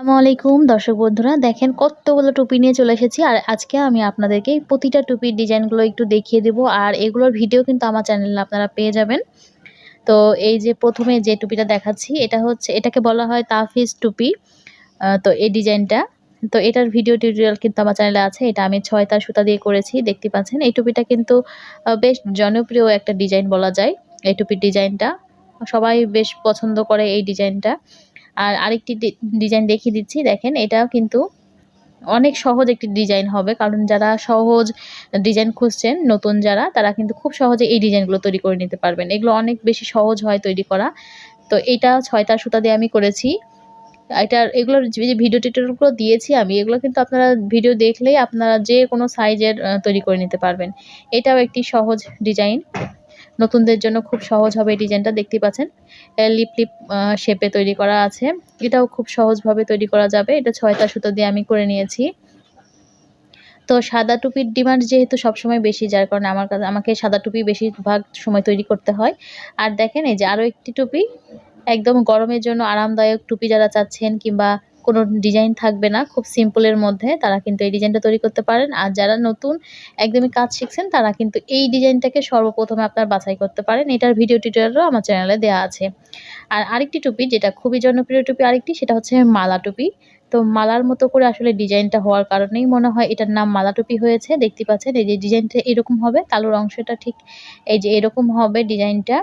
আসসালামু আলাইকুম, দর্শক বন্ধুরা, দেখেন কতগুলো টুপি নিয়ে চলে এসেছি, আর আজকে আমি আপনাদেরকে প্রতিটা টুপির ডিজাইনগুলো একটু দেখিয়ে দেব, আর এগুলোর ভিডিও কিন্তু আমার চ্যানেলে আপনারা পেয়ে যাবেন। তো এই যে প্রথমে যে টুপিটা দেখাচ্ছি, এটা হচ্ছে, এটাকে বলা হয় তাফিজ টুপি তো এই ডিজাইনটা। তো এটার ভিডিও টিউটোরিয়াল কিন্তু আমার চ্যানেলে আছে, এটা আমি ছয় তার সুতা দিয়ে করেছি, দেখতে পাচ্ছেন, এই টুপিটা কিন্তু বেশ জনপ্রিয় একটা ডিজাইন বলা যায়, এই টুপির ডিজাইনটা। সবাই বেশ পছন্দ করে এই ডিজাইনটা। আর আরেকটি ডিজাইন দেখিয়ে দিচ্ছি, দেখেন, এটাও কিন্তু অনেক সহজ একটি ডিজাইন হবে, কারণ যারা সহজ ডিজাইন খুঁজছেন, নতুন যারা, তারা কিন্তু খুব সহজে এই ডিজাইনগুলো তৈরি করে নিতে পারবেন। এগুলো অনেক বেশি সহজ হয় তৈরি করা। তো এটা ছয়টা সুতা দিয়ে আমি করেছি। এটার, এগুলোর যে ভিডিও টিটোরগুলো দিয়েছি আমি, এগুলো কিন্তু আপনারা ভিডিও দেখলেই আপনারা যে কোনো সাইজের তৈরি করে নিতে পারবেন। এটাও একটি সহজ ডিজাইন নতুনদের জন্য খুব সহজ হবে এই ডিজাইনটা দেখতে পাচ্ছেন। লিপ লিপ শেপে তৈরি করা আছে। এটাও খুব সহজভাবে তৈরি করা যাবে। এটা ছয়টা সুতো দিয়ে আমি করে নিয়েছি। তো সাদা টুপির ডিমান্ড যেহেতু সবসময় বেশি, যার কারণে আমার কাছে, আমাকে সাদা টুপি বেশিরভাগ সময় তৈরি করতে হয়। আর দেখেন এই যে আরও একটি টুপি, একদম গরমের জন্য আরামদায়ক টুপি যারা চাচ্ছেন কিংবা কোনো ডিজাইন থাকবে না, খুব সিম্পলের মধ্যে তারা কিন্তু এই ডিজাইনটা তৈরি করতে পারেন। আর যারা নতুন একদমই কাজ শিখছেন, তারা কিন্তু এই ডিজাইনটাকে সর্বপ্রথমে আপনার বাছাই করতে পারেন। এটার ভিডিও টিউটোরিয়ালও আমার চ্যানেলে দেওয়া আছে। আর আরেকটি টুপি, যেটা খুবই জনপ্রিয় টুপি আরেকটি, সেটা হচ্ছে মালা টুপি। তো মালার মতো করে আসলে ডিজাইনটা হওয়ার কারণেই মনে হয় এটার নাম মালা টুপি হয়েছে। দেখতে পাচ্ছেন, এই যে ডিজাইনটা এরকম হবে তালুর অংশটা ঠিক এই যে এরকম হবে ডিজাইনটা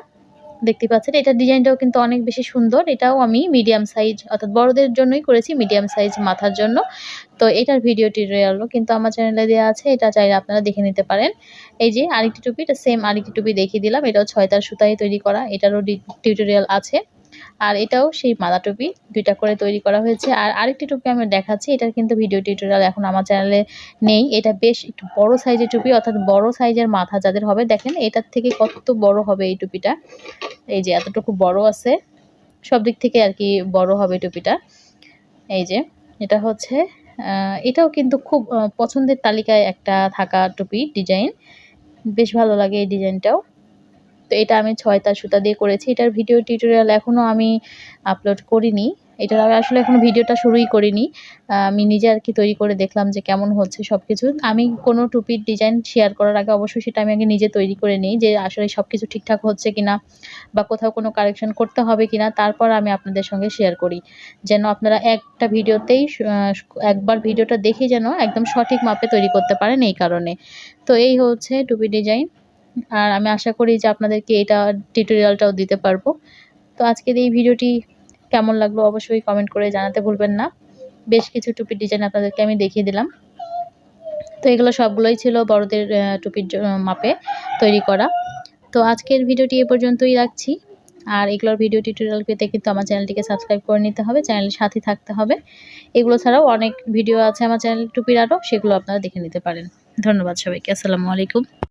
দেখতে পাচ্ছেন এটার ডিজাইনটাও কিন্তু অনেক বেশি সুন্দর। এটাও আমি মিডিয়াম সাইজ অর্থাৎ বড়দের জন্যই করেছি মিডিয়াম সাইজ মাথার জন্য। তো এটার ভিডিও টিউটোরিয়ালও কিন্তু আমার চ্যানেলে দেওয়া আছে, এটা চাইলে আপনারা দেখে নিতে পারেন। এই যে আরেকটি টুপি, এটা সেম আরেকটি টুপি দেখিয়ে দিলাম, এটাও ছয়তার সুতায় তৈরি করা, এটারও টিউটোরিয়াল আছে। আর এটাও সেই মালা টুপি দুইটা করে তৈরি করা হয়েছে। আর আরেকটি টুপি আমি দেখাচ্ছি, এটার কিন্তু ভিডিও টিউটোরিয়াল এখন আমার চ্যানেলে নেই। এটা বেশ একটু বড় সাইজের টুপি, অর্থাৎ বড় সাইজের মাথা যাদের হবে, দেখেন এটার থেকে কত বড় হবে এই টুপিটা। এই যে এতটুকু বড় আছে, সব দিক থেকে আর কি বড় হবে টুপিটা। এই যে, এটা হচ্ছে এটাও কিন্তু খুব পছন্দের তালিকায় একটা থাকা টুপি, ডিজাইন। বেশ ভালো লাগে এই ডিজাইনটাও। তো এটা আমি ছয়টা সুতা দিয়ে করেছি। এটার ভিডিও টিউটোরিয়াল এখনও আমি আপলোড করিনি। আমি আসলে এখনও ভিডিওটা শুরুই করিনি। আমি নিজে আর কি তৈরি করে দেখলাম যে কেমন হচ্ছে সব কিছু আমি কোনো টুপির ডিজাইন শেয়ার করার আগে অবশ্যই সেটা আমি আগে নিজে তৈরি করে নিই যে আসলে সব কিছু ঠিকঠাক হচ্ছে কিনা বা কোথাও কোনো কারেকশন করতে হবে কিনা, তারপর আমি আপনাদের সঙ্গে শেয়ার করি। যেন আপনারা একটা ভিডিওতেই একবার ভিডিওটা দেখে যেন একদম সঠিক মাপে তৈরি করতে পারেন এই কারণে। তো এই হচ্ছে টুপি ডিজাইন আর আমি আশা করি যে আপনাদেরকে এটা টিউটোরিয়ালটাও দিতে পারব। তো আজকের এই ভিডিওটি কেমন লাগল অবশ্যই কমেন্ট করে জানাতে ভুলবেন না। বেশ কিছু টুপির ডিজাইন আপনাদেরকে আমি দেখিয়ে দিলাম। তো এগুলো সবগুলোই ছিল বড়দের টুপির মাপে তৈরি করা। তো আজকের ভিডিওটি এ পর্যন্তই রাখছি। আর এগুলোর ভিডিও টিউটোরিয়াল পেতে কিন্তু আমার চ্যানেলটিকে সাবস্ক্রাইব করে নিতে হবে, চ্যানেলের সাথে থাকতে হবে। এগুলো ছাড়াও অনেক ভিডিও আছে আমার চ্যানেল টুপির আরও, সেগুলো আপনারা দেখে নিতে পারেন। ধন্যবাদ সবাইকে, আসসালামু আলাইকুম।